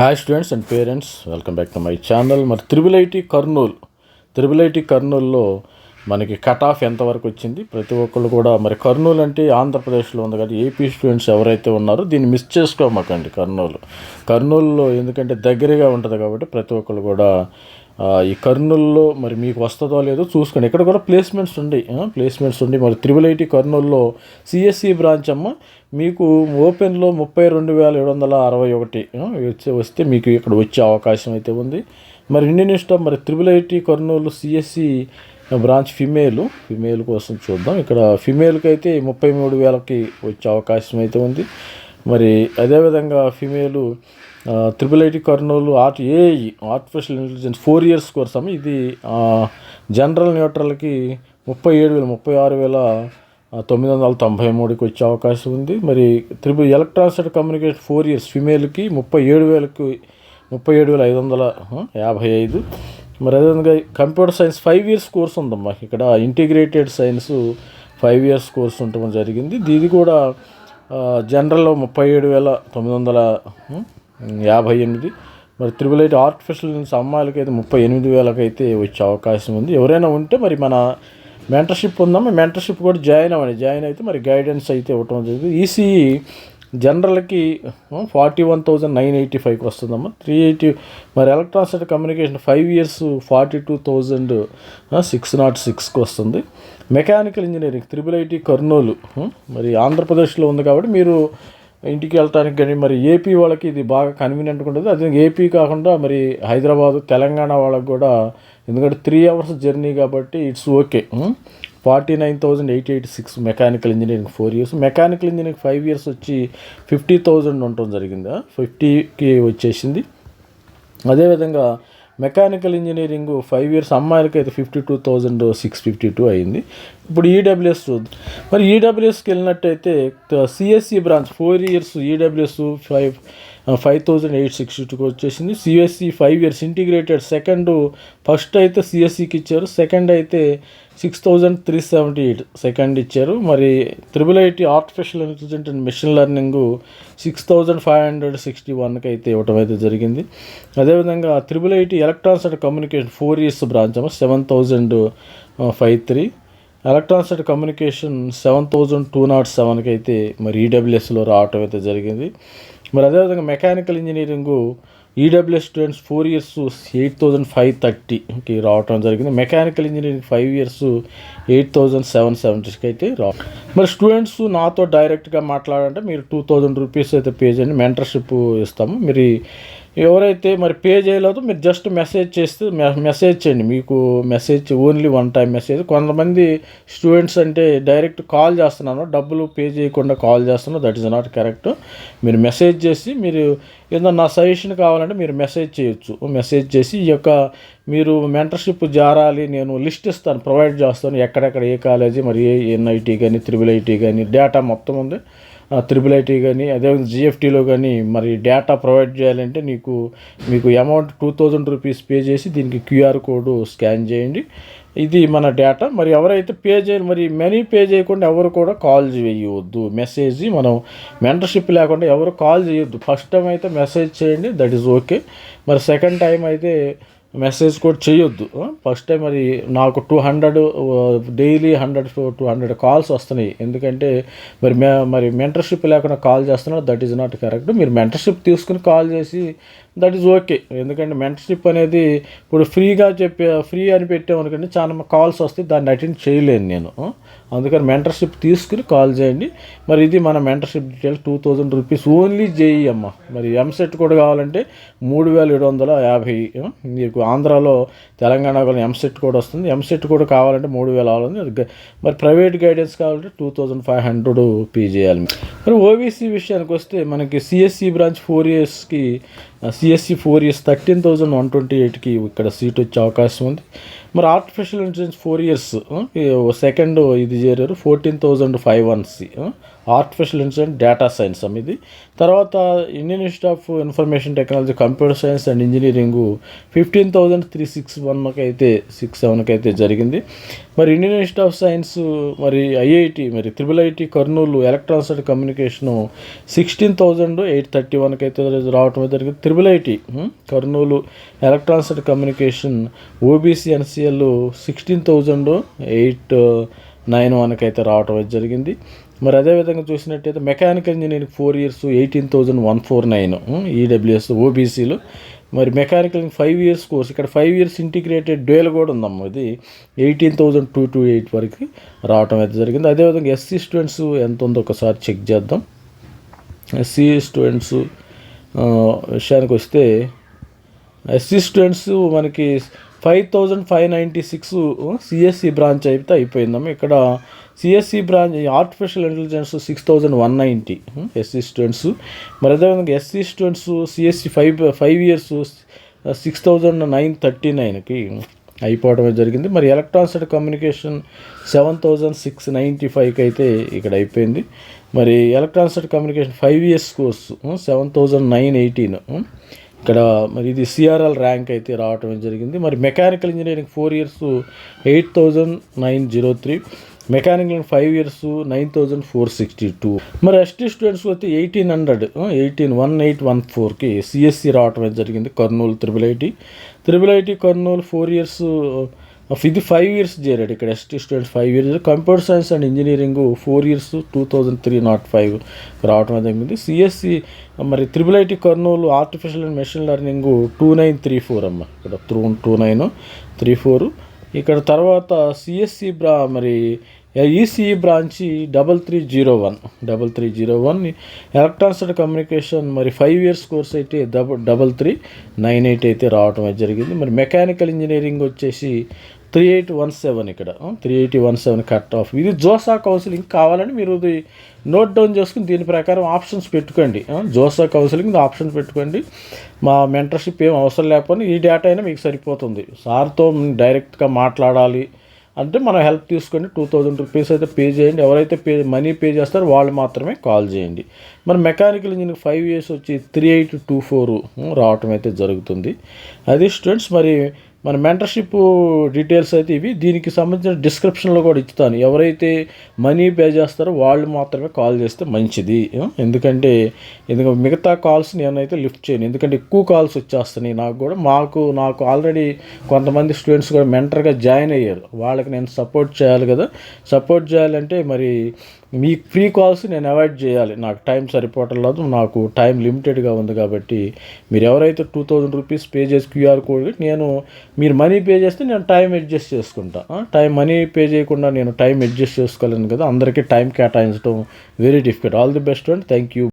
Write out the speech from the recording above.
Hi students and parents welcome back to my channel మరి triple IT Kurnool triple IT కర్నూల్లో మనకి cut off ఎంతవరకు వచ్చింది? ప్రతి ఒక్కళ్ళు కూడా మరి కర్నూలు అంటే ఆంధ్రప్రదేశ్లో ఉంది కాబట్టి ఏపీ స్టూడెంట్స్ ఎవరైతే ఉన్నారో దీన్ని మిస్ చేసుకోమాకండి కర్నూలు కర్నూలులో ఎందుకంటే దగ్గరగా ఉంటుంది కాబట్టి ప్రతి ఒక్కళ్ళు కూడా ఈ కర్నూలులో మరి మీకు వస్తుందో లేదో చూసుకోండి. ఇక్కడ కూడా ప్లేస్మెంట్స్ ఉండి ప్లేస్మెంట్స్ ఉండి మరి త్రిబుల్ ఐటీ కర్నూలులో సిఎస్సి బ్రాంచ్ అమ్మ మీకు ఓపెన్లో ముప్పై రెండు వేల ఏడు వందల అరవై ఒకటి. వచ్చి వచ్చే వస్తే మీకు ఇక్కడ వచ్చే అవకాశం అయితే ఉంది. మరి ఇండియన్ ఇన్స్టా మరి triple IT Kurnool CSE branch female female కోసం చూద్దాం. ఇక్కడ ఫిమేల్కి అయితే ముప్పై మూడు వేలకి వచ్చే అవకాశం అయితే ఉంది. మరి అదేవిధంగా female triple IT Kurnool art AI artificial intelligence four years course అమ్మ. ఇది జనరల్ న్యూట్రల్కి ముప్పై ఏడు వేల ముప్పై ఆరు వేల తొమ్మిది వందల తొంభై మూడుకి వచ్చే అవకాశం ఉంది. మరి triple electronics and communication four years ఫిమేల్కి ముప్పై ఏడు వేలకి ముప్పై ఏడు వేల ఐదు వందల యాభై ఐదు. మరి అదేవిధంగా computer science five years course ఉందమ్మా. ఇక్కడ integrated science five years course ఉండటం జరిగింది. ఇది కూడా జనరల్లో ముప్పై ఏడు వేల తొమ్మిది వందల యాభై ఎనిమిది. మరి త్రిబుల్ ఎయిట్ ఆర్టిఫిషియల్ అమ్మాయిలకి అయితే ముప్పై ఎనిమిది వేలకి అయితే వచ్చే అవకాశం ఉంది. ఎవరైనా ఉంటే మరి మన మెంటర్షిప్ ఉందాం మెంటర్షిప్ కూడా జాయిన్ అవ్వండి. జాయిన్ అయితే మరి గైడెన్స్ అయితే ఇవ్వటం జరిగింది ECE జనరల్కి forty one thousand nine eighty ఫైవ్కి వస్తుందమ్మా. త్రీ ఎయిటీ మరి electronics and communication five years forty two thousand six naught సిక్స్కి వస్తుంది. Mechanical engineering triple IT Kurnool మరి ఆంధ్రప్రదేశ్లో ఉంది కాబట్టి మీరు ఇంటికి వెళ్ళటానికి కానీ మరి ఏపీ వాళ్ళకి ఇది బాగా కన్వీనియంట్గా ఉంటుంది అదే ఏపీ కాకుండా మరి హైదరాబాద్ తెలంగాణ వాళ్ళకి కూడా ఎందుకంటే త్రీ అవర్స్ జర్నీ కాబట్టి it's okay forty nine thousand eight eight six mechanical engineering four years mechanical engineering five years వచ్చి ఫిఫ్టీ థౌజండ్ ఉండటం జరిగిందా? ఫిఫ్టీకి వచ్చేసింది. అదేవిధంగా మెకానికల్ ఇంజనీరింగ్ ఫైవ్ ఇయర్స్ అమ్మాయిలకి అయితే fifty two thousand six fifty two అయింది. ఇప్పుడు ఈడబ్ల్యూఎస్ మరి ఈడబ్ల్యూఎస్కి వెళ్ళినట్టయితే CSE branch four years EWS five five thousand eight sixty టూకి వచ్చేసింది. CSE five years integrated second first అయితే సిఎస్సికి ఇచ్చారు. సెకండ్ అయితే six thousand three seventy eight second ఇచ్చారు. మరి triple IT artificial intelligent and machine learning six thousand five hundred sixty వన్కి అయితే ఇవ్వటం అయితే జరిగింది. అదేవిధంగా triple IT electronics and communication four years branch seven thousand five three electronics and communication seven thousand two naught సెవెన్కి అయితే మరి ఈడబ్ల్యూఎస్లో రావటం అయితే జరిగింది. మరి అదేవిధంగా mechanical engineering EWS students four years eight thousand five థర్టీకి రావటం జరిగింది. Mechanical engineering five years eight thousand seven సెవెంటీస్కి అయితే రా మరి స్టూడెంట్స్ నాతో డైరెక్ట్గా మాట్లాడంటే మీరు టూ థౌజండ్ రూపీస్ అయితే పే చేయండి. మెంటర్షిప్ ఇస్తాము. మీరు ఎవరైతే మరి పే చేయలేదో మీరు జస్ట్ మెసేజ్ చేస్తే మెసేజ్ చేయండి. మీకు message only one time message కొంతమంది స్టూడెంట్స్ అంటే డైరెక్ట్ కాల్ చేస్తున్నాను. డబ్బులు పే చేయకుండా కాల్ చేస్తున్నాను దట్ ఈస్ నాట్ కరెక్ట్ మీరు మెసేజ్ చేసి మీరు ఏదో నా సజెషన్ కావాలి కావాలంటే మీరు మెసేజ్ చేయొచ్చు. మెసేజ్ చేసి ఈ యొక్క మీరు మెంటర్షిప్ జారాలి నేను లిస్ట్ ఇస్తాను ప్రొవైడ్ చేస్తాను ఎక్కడెక్కడ ఏ కాలేజీ మరి ఏ ఎన్ఐటీ కానీ త్రిబుల్ ఐటీ కానీ డేటా మొత్తం ఉంది. త్రిబుల్ ఐటీ కానీ అదేవిధంగా జిఎఫ్టీలో కానీ మరి డేటా ప్రొవైడ్ చేయాలంటే నీకు మీకు amount two thousand rupees pay చేసి దీనికి క్యూఆర్ కోడ్ స్కాన్ చేయండి. ఇది మన డేటా మరి ఎవరైతే పే చేయాలి మరి మనీ పే చేయకుండా ఎవరు కూడా కాల్ చేయవద్దు మెసేజ్ మనం మెంటర్షిప్ లేకుండా ఎవరు కాల్ చేయొద్దు. ఫస్ట్ టైం అయితే మెసేజ్ చేయండి దట్ ఈస్ ఓకే మరి సెకండ్ టైం అయితే మెసేజ్ కూడా చేయొద్దు. ఫస్ట్ టైం మరి నాకు two hundred daily hundred two hundred calls వస్తున్నాయి. ఎందుకంటే మరి మే మరి మెంటర్షిప్ లేకుండా కాల్ చేస్తున్నారు. That is not correct. మీరు మెంటర్షిప్ తీసుకుని కాల్ చేసి దట్ ఈజ్ ఓకే. ఎందుకంటే మెంటర్షిప్ అనేది ఇప్పుడు ఫ్రీగా చెప్పే ఫ్రీ అని పెట్టామనుకోండి చాలా కాల్స్ వస్తే దాన్ని అటెండ్ చేయలేను నేను. అందుకని మెంటర్షిప్ తీసుకుని కాల్ చేయండి. మరి ఇది మన mentorship detail two thousand rupees only JEE అమ్మ. మరి ఎంసెట్ కూడా కావాలంటే మూడు వేల ఏడు వందల యాభై మీకు ఆంధ్రాలో తెలంగాణ కూడా ఎంసెట్ కూడా వస్తుంది. ఎంసెట్ కూడా కావాలంటే మూడు వేల ఆరు వందలు మరి ప్రైవేట్ గైడెన్స్ కావాలంటే two thousand five hundred pay చేయాలి. మరి ఓబీసీ విషయానికి వస్తే మనకి సిఎస్సి బ్రాంచ్ ఫోర్ ఇయర్స్కి CSE four years thirteen thousand one twenty ఎయిట్కి ఇక్కడ సీట్ వచ్చే అవకాశం ఉంది. మరి artificial intelligence four years second ఇది చేరారు fourteen thousand five one C artificial intelligence data science అమ్మ ఇది. తర్వాత Indian institute of information technology computer science and engineering fifteen thousand three six వన్కి అయితే సిక్స్ సెవెన్కి అయితే జరిగింది. మరి ఇండియన్ ఇన్స్టిట్యూట్ ఆఫ్ సైన్స్ మరి ఐఐటి మరి triple IT Kurnool electronics and communication sixteen thousand eight thirty వన్కి అయితే రావటం జరిగింది. Triple IT Kurnool electronics and communication OBC NCL sixteen thousand eight nine వన్కి అయితే రావటం అయితే జరిగింది. మరి అదేవిధంగా చూసినట్టయితే mechanical engineering four years eighteen thousand one four nine EWS ఓబీసీలో మరి మెకానికల్ ఫైవ్ ఇయర్స్ కోర్స్ ఇక్కడ ఫైవ్ ఇయర్స్ ఇంటిగ్రేటెడ్ డ్యూయల్ కూడా ఉందమ్మా ఇది. Eighteen thousand two two eight వరకు రావటం అయితే జరిగింది. అదేవిధంగా ఎస్సీ స్టూడెంట్స్ ఎంత ఉందో ఒకసారి చెక్ చేద్దాం. ఎస్సీ స్టూడెంట్స్ విషయానికి వస్తే ఎస్సీ స్టూడెంట్స్ మనకి five thousand five ninety six CSE branch అయితే అయిపోయిందమ్మా ఇక్కడ CSE branch artificial intelligence six thousand one ninety SC students మరి అదేవిధంగా SC students CSE five five years six thousand nine thirty నైన్కి అయిపోవడం జరిగింది. మరి electronics and communication seven thousand six ninety ఫైవ్కి అయితే ఇక్కడ అయిపోయింది. మరి electronics and communication five years course seven thousand nine eighteen ఇక్కడ మరి ఇది సిఆర్ఎల్ ర్యాంక్ అయితే రావటం జరిగింది. మరి mechanical engineering four years eight thousand nine zero three mechanical five years nine thousand four sixty two మరి ఎస్టీ స్టూడెంట్స్ అయితే eighteen hundred eighteen one eight one ఫోర్కి సిఎస్సి రావటం జరిగింది. Kurnool triple IT triple IT Kurnool four years ఇది five years చేరాడు ఇక్కడ ST students five years computer science and engineering four years two thousand three nought five రావటం జరిగింది. CSE మరి triple IT Kurnool artificial and machine learning two nine three four అమ్మ. ఇక్కడ through two nine three four ఇక్కడ తర్వాత CSE బ్రా మరి ECE branch double three zero one double three zero one electronics and communication మరి five years course అయితే double double three nine eight అయితే రావటం జరిగింది. మరి మెకానికల్ ఇంజనీరింగ్ వచ్చేసి త్రీ ఎయిట్ వన్ సెవెన్ ఇక్కడ. Three eighty one seven cut off ఇది JoSAA counselling కావాలని మీరు ఇది నోట్ డౌన్ చేసుకుని దీని ప్రకారం ఆప్షన్స్ పెట్టుకోండి. జోసా కౌన్సిలింగ్ ఆప్షన్ పెట్టుకోండి. మా మెంటర్షిప్ ఏం అవసరం లేకపోయినా ఈ డేటా అయినా మీకు సరిపోతుంది. సార్తో డైరెక్ట్గా మాట్లాడాలి. అంటే మనం హెల్ప్ తీసుకొని టూ థౌజండ్ రూపీస్ అయితే పే చేయండి. ఎవరైతే పే మనీ పే చేస్తారో వాళ్ళు మాత్రమే కాల్ చేయండి. మన మెకానికల్ ఇంజిన్ ఫైవ్ ఇయర్స్ వచ్చి త్రీ ఎయిట్ టూ ఫోర్ రావటం అయితే జరుగుతుంది. అది స్టూడెంట్స్ మరి మన మెంటర్షిప్ డీటెయిల్స్ అయితే ఇవి. దీనికి సంబంధించిన డిస్క్రిప్షన్లో కూడా ఇస్తాను ఎవరైతే మనీ పే చేస్తారో వాళ్ళు మాత్రమే కాల్ చేస్తే మంచిది. ఎందుకంటే ఎందుకంటే మిగతా కాల్స్ నేనైతే లిఫ్ట్ చేయను. ఎందుకంటే ఎక్కువ కాల్స్ వచ్చేస్తున్నాయి నాకు కూడా. మాకు నాకు ఆల్రెడీ కొంతమంది స్టూడెంట్స్ కూడా మెంటర్గా జాయిన్ అయ్యారు. వాళ్ళకి నేను సపోర్ట్ చేయాలి కదా. సపోర్ట్ చేయాలంటే మరి మీ ఫ్రీ కాల్స్ నేను అవాయిడ్ చేయాలి. నాకు టైం సరిపోవట్లేదు నాకు టైం లిమిటెడ్గా ఉంది కాబట్టి మీరు ఎవరైతే టూ థౌజండ్ రూపీస్ పే చేసి క్యూఆర్ కోడ్ నేను మీరు మనీ పే చేస్తే నేను టైం అడ్జస్ట్ చేసుకుంటా. టైం మనీ పే చేయకుండా నేను టైం అడ్జస్ట్ చేసుకోలేను కదా. అందరికీ టైం కేటాయించడం very difficult all the best and thank you